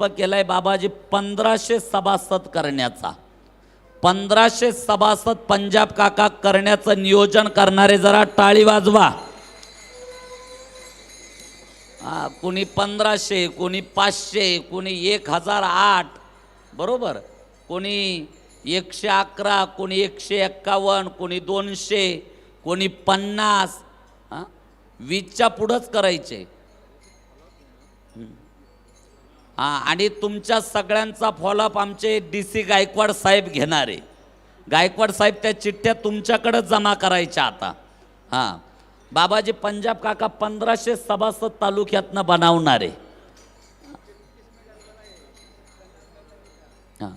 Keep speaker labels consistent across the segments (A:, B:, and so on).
A: संकल्प केलाय बाबाजी पंधराशे सभासद करण्याचा. पंधराशे सभासद पंजाब काका करण्याचं नियोजन करणारे जरा टाळी वाजवा. कुणी पंधराशे कोणी पाचशे कोणी एक हजार आठ बरोबर? कोणी एकशे अकरा कोणी एकशे एक्कावन्न कोणी दोनशे कोणी पन्नास हा? वीसच्या पुढंच करायचे हां आणि तुमच्या सगळ्यांचा फॉलोअप आमचे डी सी गायकवाड साहेब घेणार. आहे गायकवाड साहेब त्या चिठ्ठ्या तुमच्याकडं जमा करायच्या आता. हां. बाबाजी पंजाब काका पंधराशे सभासद तालुक्यातनं बनवणार. आहे हां.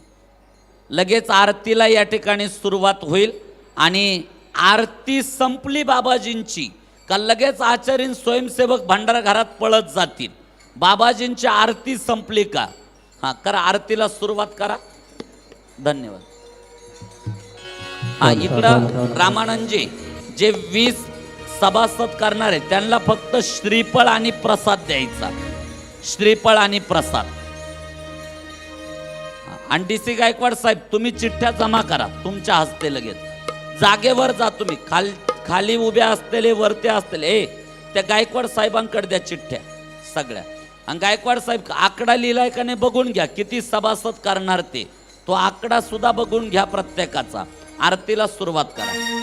A: लगेच आरतीला या ठिकाणी सुरुवात होईल आणि आरती संपली बाबाजींची. का लगेच आचार्य स्वयंसेवक भंडारघरात पळत जातील. बाबाजींची आरती संपली का? हां करा आरतीला सुरुवात करा. धन्यवाद. हा इकडं रामानंदजी जे वीस सभासद करणार आहे त्यांना फक्त श्रीफळ आणि प्रसाद द्यायचा. श्रीफळ आणि प्रसाद. आणि डी सी गायकवाड साहेब तुम्ही चिठ्ठ्या जमा करा तुमच्या हस्ते लगेच. जागेवर जा तुम्ही खाल खाली उभ्या असलेले वरते असलेले ए त्या गायकवाड साहेबांकडे द्या चिठ्ठ्या सगळ्या. आणि गायकवाड साहेब आकडा लिहिलाय का नाही बघून घ्या. किती सभासद करणार ते? तो आकडा सुद्धा बघून घ्या प्रत्येकाचा. आरतीला सुरुवात करा.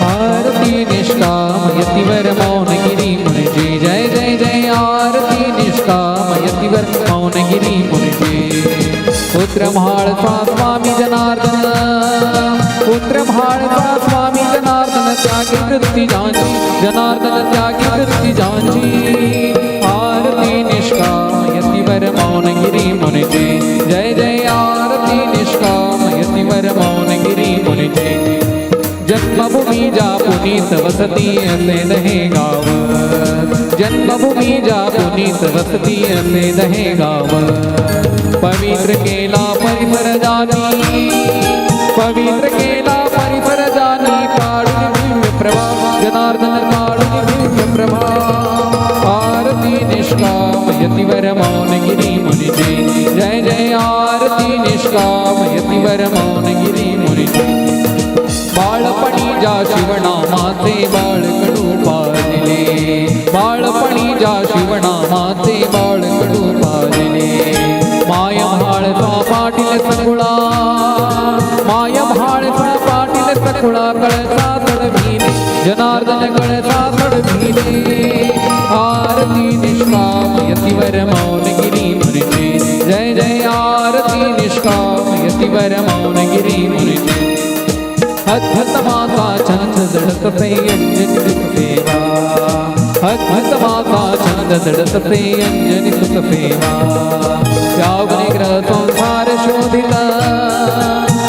B: आरती पुत्र म्हाळचा स्वामी जनार्दन पुत्र म्हाळचा स्वामी जनार्दन त्यागी वृत्ती जांची जनार्दन त्यागी वृत्ती जांची. आरती निष्काम यतिवर मौनगिरी मुनिजी जय जय आरती निष्काम यतिवर मौनगिरी मुनिजी. जन्मभूमी जा पुनीत वसती असे दहे गाव जन्मभूमी जा पुनीत वसती असे दहे गाव. पवित्र केला परिसर जानी पवित्र केला परिसर जानी दिव्य प्रभा जनार्दन काढून दिव्य प्रभा. आरती निष्काम यतिवर मौनगिरी मुनिजी जय जय आरती निष्काम यतिवर मौन बाळपणी जा शिवनामाचे बाळकडू पाजले बाळपणी जा शिवनामाचे बाळकडू पाजले माय भाळचा पाटील सकुळा माय भाळचा पाटील सकुळा कळसा चढविले जनार्दन कळसा चढविले आरती निष्काम यतिवर मौनगिरी मुनिचे. जय जय आरती निष्काम यतिवर मौनगिरी मुनिचे. अद्भुत माता छंद दडत पे अंजनी सुख अद्भुत माता छंद दडत पे अंजनी सुख सेवा त्यागुनी ग्रह संसार शोधित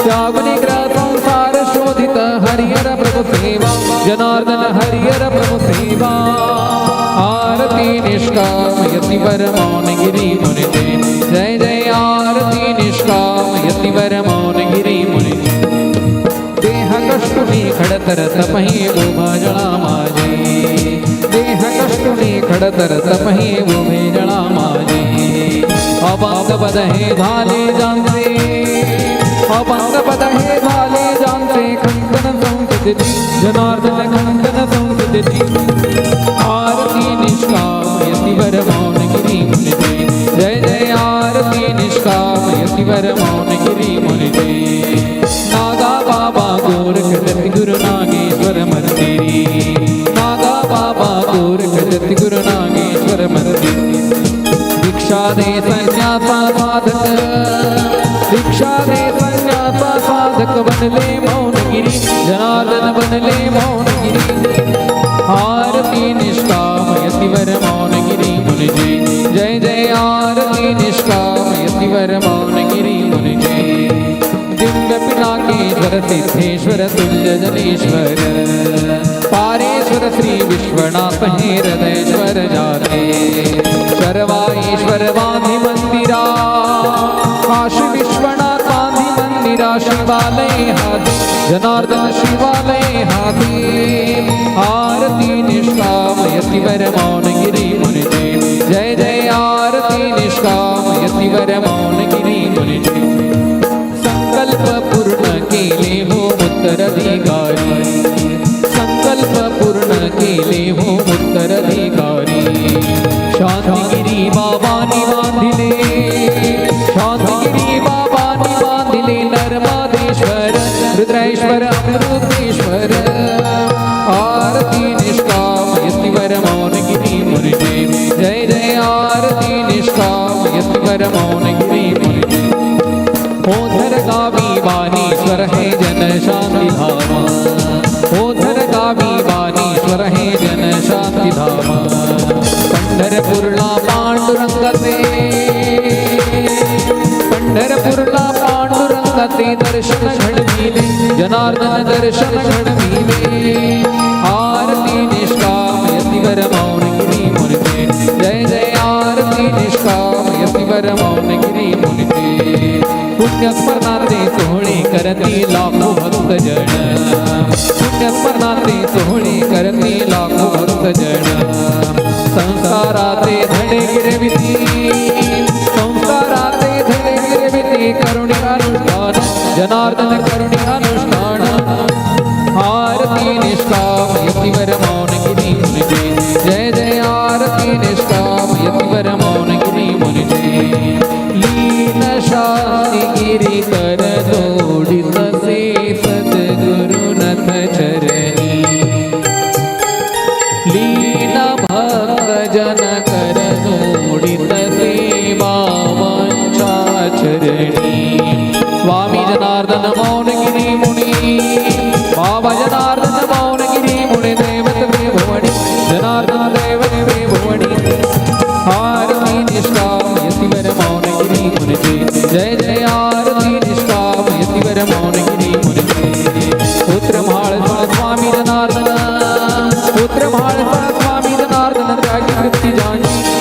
B: त्यागुनी ग्रह संसार शोधित हरिहर प्रभु सेवा जनार्दन हरिहर प्रभु सेवा आरती निष्काम यतिवर मौनगिरी मुनिते जय जय आरती निष्काम यतिवर मौनगिरी खडतर तपही उभा जळा माझे देह कष्टुनी खडतर तपही उभे जळा माझे अपांग पद हे झाले जानते अपांग पद हे झाले जाणते खंडन संसदेची जनार्दन खंडन संसदेची आरती निष्काम यतिवर मौन गिरी जय जय आरती निष्काम यतिवर मौन गिरी गोरख जति गुरु नागेश्वर मंदिरी दीक्षा दे संन्यासा साधक दीक्षा दे संन्यासा साधक बनले मौनगिरी जनार्दन बनले मौनगिरी आरती निष्काम यतिवर मौनगिरी मुनिजी जय जय आरती निष्काम यतिवर मौनगिरी मुनिजी दिव्य पिनाकेश्वर सिद्धेश्वर तुल्य जनेश्वर। पारेश्वर श्री विश्वनाथ हे हृदयश्वर जाते. सर्वाईश्वरवाधी मंदिरा. काशी विश्वनाथाधी मंदिरा शिवालय हाती. जनार्दन शिवालय हाती. आरती निष्काम यति वरमौन गिरी मुनिजे. जय जय आरती निष्काम यति वरमौन गिरी मुनिजे. संकल्प पूर्ण केले हो उत्तर अधिकारी. ते दर्शन घडविले जनार्दन दर्शन घडविले आरती निष्काम यतिवर मौनगिरी मुनिते. जय जय आरती निष्काम यतिवर मौनगिरी मुनिते. पुण्यस्मरणाते सोहळे करती लाखो भक्त जण. पुण्यस्मरणाते सोहळे करती लाखो भक्त जण. संसाराचे धडे गिरविते जनार्दन करुणी अनुष्ठान आरती निष्काम यतिवर मौनगिरी मुनिजे जय जय आरती निष्काम यतिवर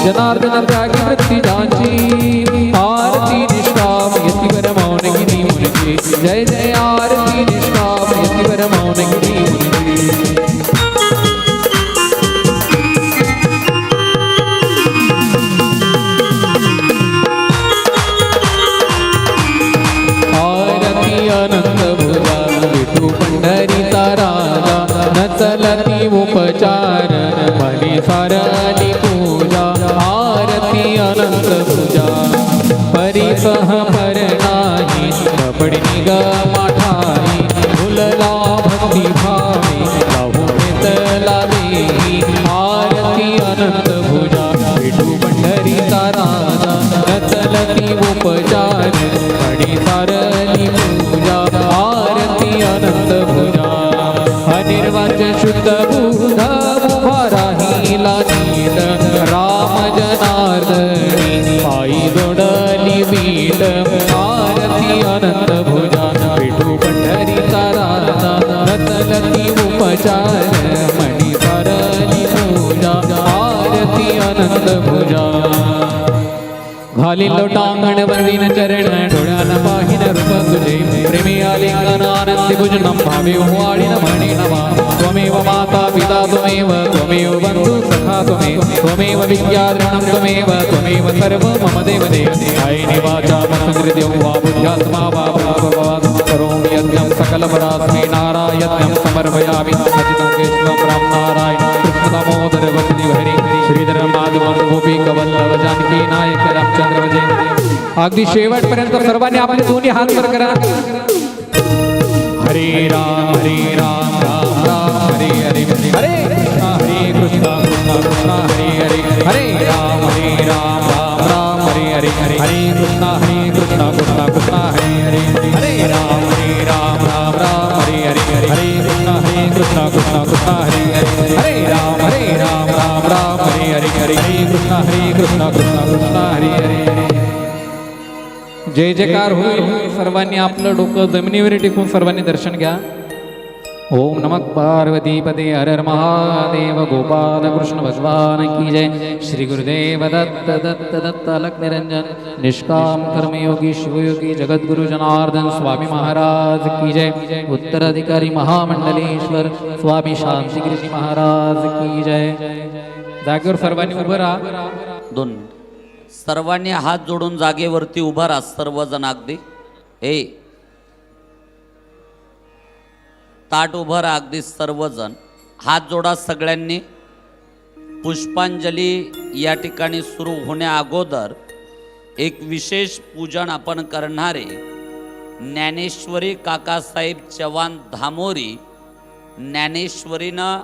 B: Janardana अनंत भुजा घालील लोटांगण वंदीन चरण डोळ्यान पाहिन रूप तुझे. प्रेमी आलिंगन आनंदी भुजनं भावे वाळीन म्हणे नवा त्वमेव माता पिता त्वमेव त्वमेव बंधु सखा त्वमेव त्वमेव विद्याधरणं त्वमेव त्वमेव सर्व मम देव देव आयिनि वाचा मनसंकृत्यो वा बुद्ध्यात्मा वा भगवान् करोमि यज्ञं सकलपरास्मै नारायणं समर्पयामि. अचितं केशवं राम नारायण कृष्ण वसति हरि. श्रीधरं माधवन गोपी कवल्लभ जानकी नायक रामचंद्र विजय अगदी शेवटपर्यंत सर्वांनी आपले दोन्ही हात वर करा. हरे राम हरे राम. जय जयकार होईल सर्वांनी आपलं डोकं जमिनीवर टेकून सर्वांनी दर्शन घ्या. ओम नमः पार्वतीपते हर हर महादेव गोपाल कृष्ण भगवान की जय. श्री गुरुदेव दत्त दत्त दत्त अलग निरंजन. निष्काम कर्मयोगी शिवयोगी जगद्गुरु जनार्दन स्वामी महाराज की जय. उत्तराधिकारी महामंडलेश्वर स्वामी शांतिगिरीजी महाराज की जय. जागेवर सर्वांनी उभं राहा.
A: दोन मिनिट. सर्वांनी हात जोडून जागेवरती उभा राहा सर्वजण अगदी. हे ताट उभं राहा अगदी सर्वजण. हात जोडा सगळ्यांनी. पुष्पांजली या ठिकाणी सुरू होण्या अगोदर एक विशेष पूजन आपण करणारे ज्ञानेश्वरी काकासाहेब चव्हाण धामोरी ज्ञानेश्वरीनं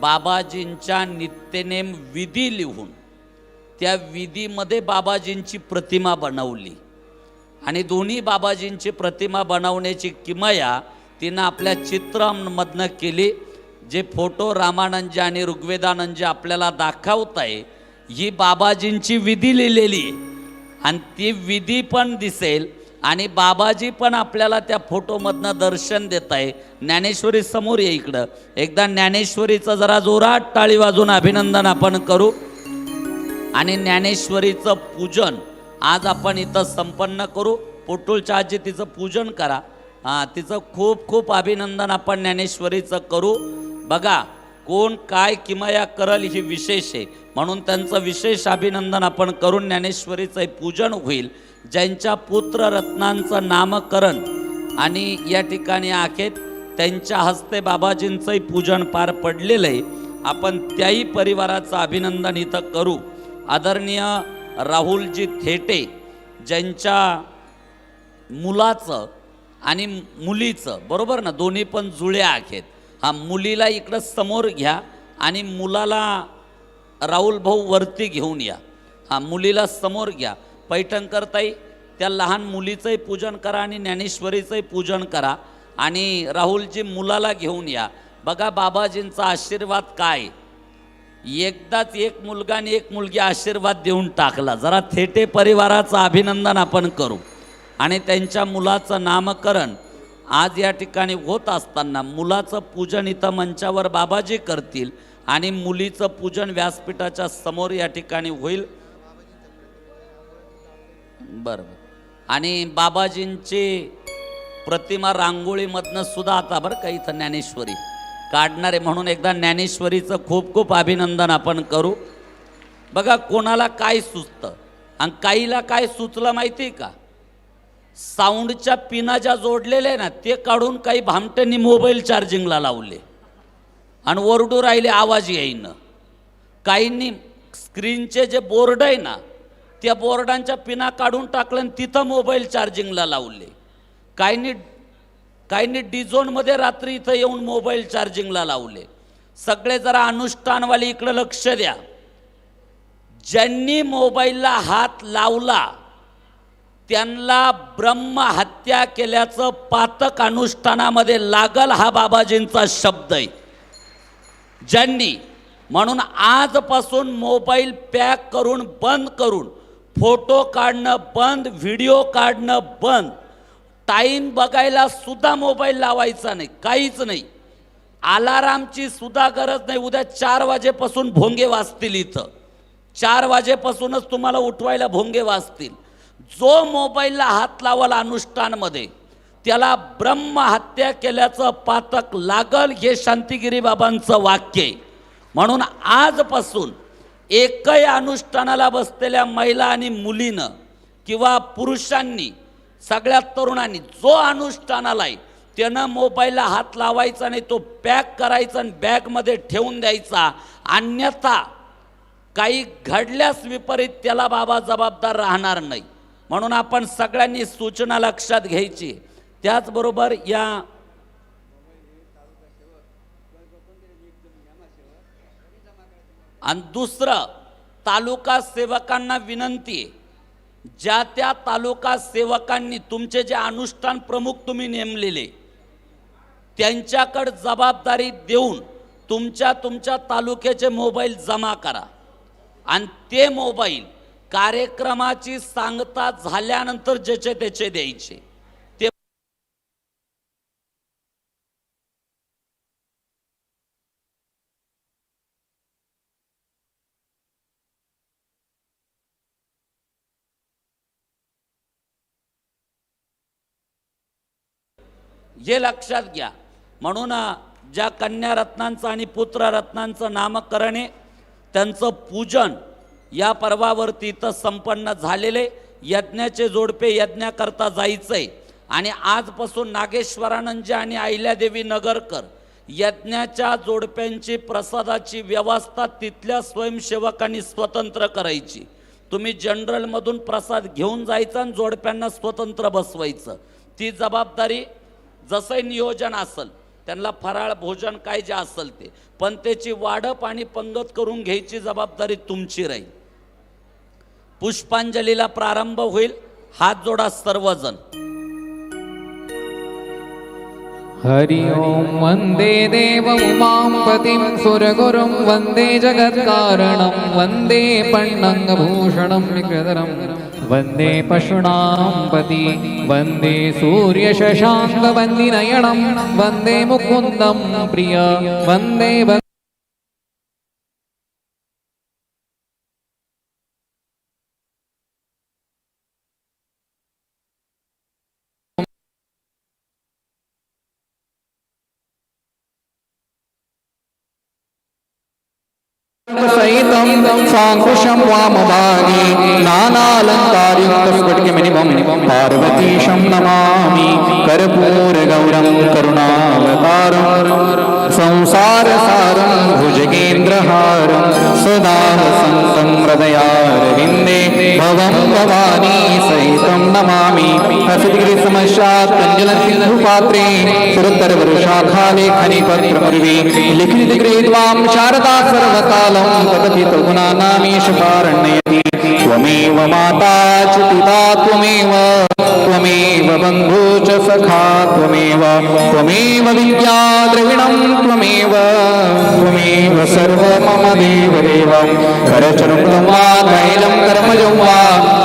A: बाबाजींच्या नित्यनेम विधी लिहून त्या विधीमध्ये बाबाजींची प्रतिमा बनवली. आणि दोन्ही बाबाजींची प्रतिमा बनवण्याची किमया तिनं आपल्या चित्रांमधनं केली जे फोटो रामानंद आणि ऋग्वेदानंद आपल्याला दाखवत आहे ही बाबाजींची विधी लिहिलेली आहे. आणि ती विधी पण दिसेल आणि बाबाजी पण आपल्याला त्या फोटोमधनं दर्शन देत आहे ज्ञानेश्वरी समोर ये इकडं. एकदा ज्ञानेश्वरीचं जरा जोरात टाळी वाजून अभिनंदन आपण करू. आणि ज्ञानेश्वरीचं पूजन आज आपण इथं संपन्न करू. पोटूळच्या आजी तिचं पूजन करा. हां तिचं खूप खूप अभिनंदन आपण ज्ञानेश्वरीचं करू. बघा कोण काय किमया करल ही विशेष आहे. म्हणून त्यांचं विशेष अभिनंदन आपण करून ज्ञानेश्वरीचं पूजन होईल. ज्यांच्या पुत्ररत्नांचं नामकरण आणि या ठिकाणी आखेत त्यांच्या हस्ते बाबाजींचंही पूजन पार पडलेलं आहे. आपण त्याही परिवाराचं अभिनंदन इथं करू. आदरणीय राहुलजी थेटे ज्यांच्या मुलाचं आणि मुलीचं बरोबर ना? दोन्ही पण जुळ्या आहेत. हा मुलीला इकडं समोर घ्या आणि मुलाला राहुल भाऊ वरती घेऊन या. हा मुलीला समोर घ्या. पैठण करताई त्या लहान मुलीचंही पूजन करा आणि ज्ञानेश्वरीचंही पूजन करा आणि राहुलजी मुलाला घेऊन या. बघा बाबाजींचा आशीर्वाद काय? एकदाच एक मुलगा आणि एक मुलगी आशीर्वाद देऊन टाकला. जरा थेटे परिवाराचं अभिनंदन आपण करू. आणि त्यांच्या मुलाचं नामकरण आज या ठिकाणी होत असताना मुलाचं पूजन इथं मंचावर बाबाजी करतील आणि मुलीचं पूजन व्यासपीठाच्या समोर या ठिकाणी होईल. बरं आणि बाबाजींची प्रतिमा रांगोळीमधनं सुद्धा आता बरं का इथं ज्ञानेश्वरी. काढणारे. म्हणून एकदा ज्ञानेश्वरीचं खूप खूप अभिनंदन आपण करू. बघा कोणाला काय सुचतं? आणि काहीला काय सुचलं माहिती आहे का? साऊंडच्या पिना ज्या जोडलेल्या आहे ना ते काढून काही भामट्यांनी मोबाईल चार्जिंगला लावले. आणि ओरडू राहिले आवाज येईनं. काहींनी स्क्रीनचे जे बोर्ड आहे ना त्या बोर्डांच्या पिना काढून टाकलं आणि तिथं मोबाईल चार्जिंगला लावले. काहींनी काहींनी डिझोनमध्ये रात्री इथं येऊन मोबाईल चार्जिंगला लावले. सगळे जरा अनुष्ठानवाले इकडं लक्ष द्या. ज्यांनी मोबाईलला हात लावला त्यांना ब्रह्महत्या केल्याचं पातक अनुष्ठानामध्ये लागल हा बाबाजींचा शब्द आहे ज्यांनी म्हणून आजपासून मोबाईल पॅक करून बंद करून फोटो काढणं बंद व्हिडिओ काढणं बंद टाईम बघायला सुद्धा मोबाईल लावायचा नाही काहीच नाही. अलारामची सुद्धा गरज नाही उद्या चार वाजेपासून भोंगे वाजतील इथं. चार वाजेपासूनच तुम्हाला उठवायला भोंगे वाजतील. जो मोबाईलला हात लावाल अनुष्ठानमध्ये त्याला ब्रह्महत्या केल्याचं पातक लागल हे शांतिगिरी बाबांचं वाक्य आहे. म्हणून आजपासून एकही अनुष्ठानाला बसलेल्या महिला आणि मुलीनं किंवा पुरुषांनी सगळ्या तरुणांनी जो अनुष्ठानाला आहे त्यानं मोबाईलला हात लावायचा नाही तो पॅक करायचा आणि बॅगमध्ये ठेवून द्यायचा. अन्यथा काही घडल्यास विपरीत त्याला बाबा जबाबदार राहणार नाही. म्हणून आपण सगळ्यांनी सूचना लक्षात घ्यायची. त्याचबरोबर या आणि दुसरं तालुका सेवकांना विनंती आहे. ज्या त्या तालुका सेवकांनी तुमचे जे अनुष्ठान प्रमुख तुम्ही नेमलेले त्यांच्याकडे जबाबदारी देऊन तुमच्या तुमच्या तालुक्याचे मोबाईल जमा करा. आणि ते मोबाईल कार्यक्रमाची सांगता झाल्यानंतर ज्याचे त्याचे द्यायचे. हे लक्षात घ्या. म्हणून ज्या कन्या रत्नांचं आणि पुत्र रत्नांचं त्यांचं पूजन या पर्वावरती इथं संपन्न झालेले यज्ञाचे जोडपे यज्ञाकरता जायचं आहे आणि आजपासून नागेश्वरानंदजी आणि अहिल्यादेवी नगरकर यज्ञाच्या जोडप्यांची प्रसादाची व्यवस्था तिथल्या स्वयंसेवकांनी स्वतंत्र करायची. तुम्ही जनरलमधून प्रसाद घेऊन जायचा आणि जोडप्यांना स्वतंत्र बसवायचं. ती जबाबदारी जसं नियोजन असेल त्यांना फराळ भोजन काय जे असेल ते. पण त्याची वाढप आणि पंगत करून घ्यायची जबाबदारी तुमची राहील. पुष्पांजलीला प्रारंभ होईल हात जोडा सर्वजण.
B: हरि ओम वन्दे देव उमां पतिं सुरगुरुं वन्दे जगत्कारणं वन्दे पण्डङ्गभूषणं विकृतरं वन्दे पशूनां पति वन्दे सूर्यशशाङ्कवन्दिनयनं वन्दे मुकुन्दं प्रिय वन्दे
C: साङ्कुशं वामभागे नानालङ्कारिक्तस्फटिकमिनिमं पार्वतीशं नमामि कर्पूरगौरं करुणावतारं संसारसारं भुजगेन्द्रहारं सदा वसन्तं हृदयारविन्दे भवं भवानी सहितं नमामि। हसद्गिरिसमस्यात् कञ्जलसिन्धुपात्रे सुरतरवरुषाखालेखनि पत्रमुर्वे त्वां शारदा सर्वकालं तदपितो गुणानामीश पारण्यति। त्वमेव माता च पिता त्वमेव त्वमेव बन्धु च सखा त्वमेव त्वमेव विद्या द्रविणं त्वमेव त्वमेव सर्व मम देवदेव। करचरणं वा तैलं कर्मजं वा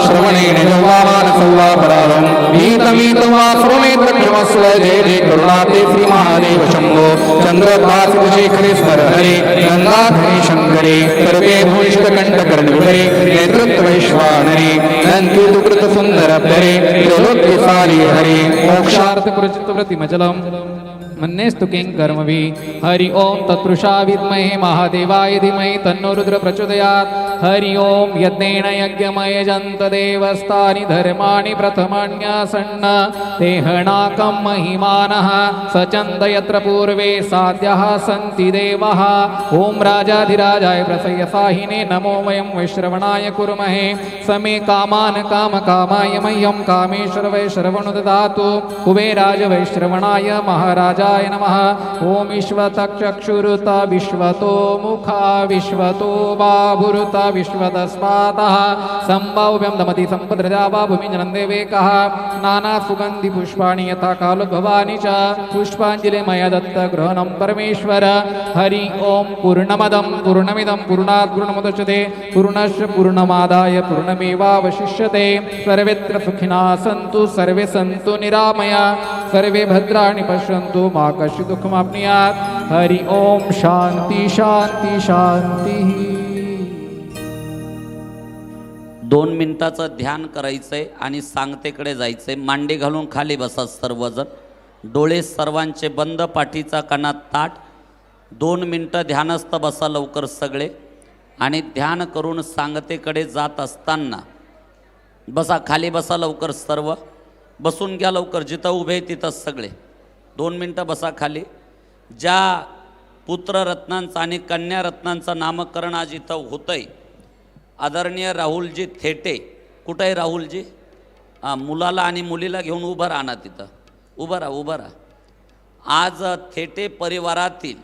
C: श्रवणेन वा मानसं वा परारं गीतमीतं वा श्रमेतक्षमस्व जय जय करुणाते श्रीमहादेव शम्भो। शंभो स्मर हरे गङ्गाधरे शंकरे सर्वे भूषित कंठकर्णविहरे नेतृत्व वैश्वानरे नंदी दुकृत हरे त्रैलोक्यसारी हरे मोक्षा
B: मन्येस्तु किं कर्मवि हरि ओं तत्पुरुषा विद्महे महादेवाय धीमहि तन्नो रुद्र प्रचोदयात्। हरि ओं यज्ञेन यज्ञमयजन्त देवस्तानि धर्माणि प्रथमान्यासन्न। तेहणाकं महिमानः सचन्द यत्र पूर्वे साध्यः सन्ति देवः। ॐ राजाधिराजाय प्रसयसाहिने नमो वयं वैश्रवणाय कुर्महे। समे कामान् कामकामाय मह्यं कामेश्वर वैश्रवणु ददातु। कुबेराज वैश्रवणाय महाराजाय नमः ॐ विश्वतक्षुरुत विश्वतो मुखा विश्वतो बाभुरुत विश्वतस्मातः सम्भाव्यं दमति सम्पद्रजा वा भूमिजनन्देवेकः नानासुगन्धि पुष्पाणि यथा कालोद्भवानि च पुष्पाञ्जलि मया दत्त ग्रहणं परमेश्वर हरि ओं पूर्णमदं पूर्णमिदं पूर्णात् पूर्णमुदच्यते पूर्णस्य पूर्णमादाय पूर्णमेवावशिष्यते सर्वत्र सुखिनः सन्तु सर्वे सन्तु निरामया सर्वे भद्राणि पश्यन्तु मा कश्चित् दुःखमाप्नुयात् हरि ओं शान्ति शान्ति शान्तिः।
A: दोन मिनिटाचं ध्यान करायचं आहे आणि सांगतेकडे जायचं आहे मांडी घालून खाली बसा सर्वजण. डोळे सर्वांचे बंद पाठीचा कानात ताट दोन मिनटं ध्यानस्थ बसा लवकर सगळे. आणि ध्यान करून सांगतेकडे जात असताना बसा खाली बसा लवकर सर्व. बसून घ्या लवकर जिथं उभे आहे तिथंच सगळे. दोन मिनटं बसा खाली. ज्या पुत्ररत्नांचं आणि कन्यारत्नांचं नामकरण आज इथं आहे आदरणीय राहुलजी थेटे. कुठं आहे राहुलजी? हां मुलाला आणि मुलीला घेऊन उभं राहा ना तिथं. उभं राहा उभं राहा. आज थेटे परिवारातील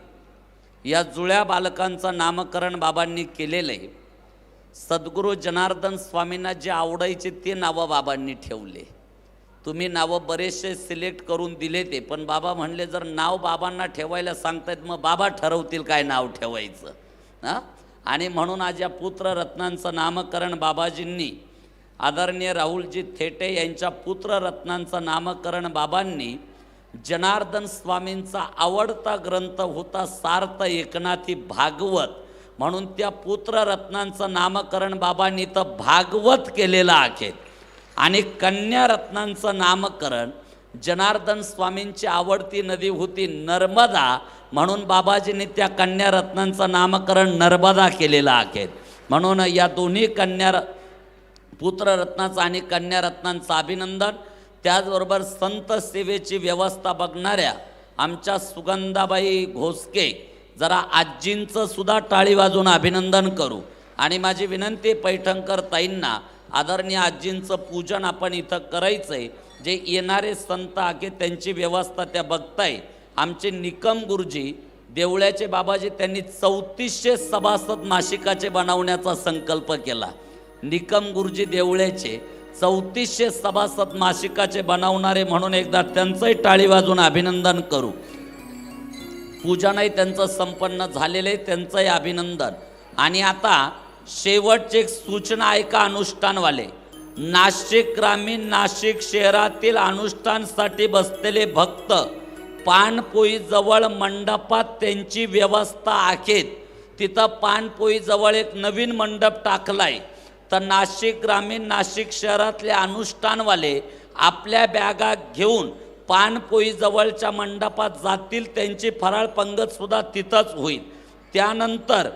A: या जुळ्या बालकांचं नामकरण बाबांनी केलेलं आहे. सद्गुरू जनार्दन स्वामींना जे आवडायचे ते नावं बाबांनी ठेवले. तुम्ही नावं बरेचसे सिलेक्ट करून दिले ते पण बाबा म्हणले जर नाव बाबांना ठेवायला सांगतायत मग बाबा ठरवतील काय नाव ठेवायचं. हां? आणि म्हणून आज या पुत्ररत्नांचं नामकरण बाबाजींनी आदरणीय राहुलजी थेटे यांच्या पुत्ररत्नांचं नामकरण बाबांनी जनार्दन स्वामींचा आवडता ग्रंथ होता सार्थ एकनाथी भागवत. म्हणून त्या पुत्ररत्नांचं नामकरण बाबांनी तर भागवत केलेलं आहे. आणि कन्या रत्नांचं नामकरण जनार्दन स्वामींची आवडती नदी होती नर्मदा म्हणून बाबाजींनी त्या कन्या रत्नांचं नामकरण नर्मदा केलेलं आहे. म्हणून या दोन्ही कन्या र- पुत्ररत्नाचं आणि कन्यारत्नांचं अभिनंदन. त्याचबरोबर संत सेवेची व्यवस्था बघणाऱ्या आमच्या सुगंधाबाई घोसके जरा आजींचं सुद्धा टाळी वाजून अभिनंदन करू. आणि माझी विनंती पैठणकर ताईंना आदरणीय आजींचं पूजन आपण इथं करायचं आहे जे येणारे संत आहे त्यांची व्यवस्था त्या बघताय. आमचे निकम गुरुजी देवळ्याचे बाबाजी त्यांनी चौतीसशे सभासद मासिकाचे बनवण्याचा संकल्प केला. निकम गुरुजी देवळ्याचे चौतीसशे सभासद मासिकाचे बनवणारे म्हणून एकदा त्यांचंही टाळी वाजून अभिनंदन करू. पूजनही त्यांचं संपन्न झालेलं आहे त्यांचंही अभिनंदन. आणि आता शेवटचे एक सूचना ऐका अनुष्ठानवाले. नाशिक ग्रामीण नाशिक शहरातील अनुष्ठानसाठी बसलेले भक्त पानपोईजवळ मंडपात त्यांची व्यवस्था आहेत. तिथं पानपोईजवळ एक नवीन मंडप टाकलाय. तर नाशिक ग्रामीण नाशिक शहरातले अनुष्ठानवाले आपल्या बॅगा घेऊन पानपोईजवळच्या मंडपात जातील त्यांची फराळ पंगतसुद्धा तिथंच होईल. त्यानंतर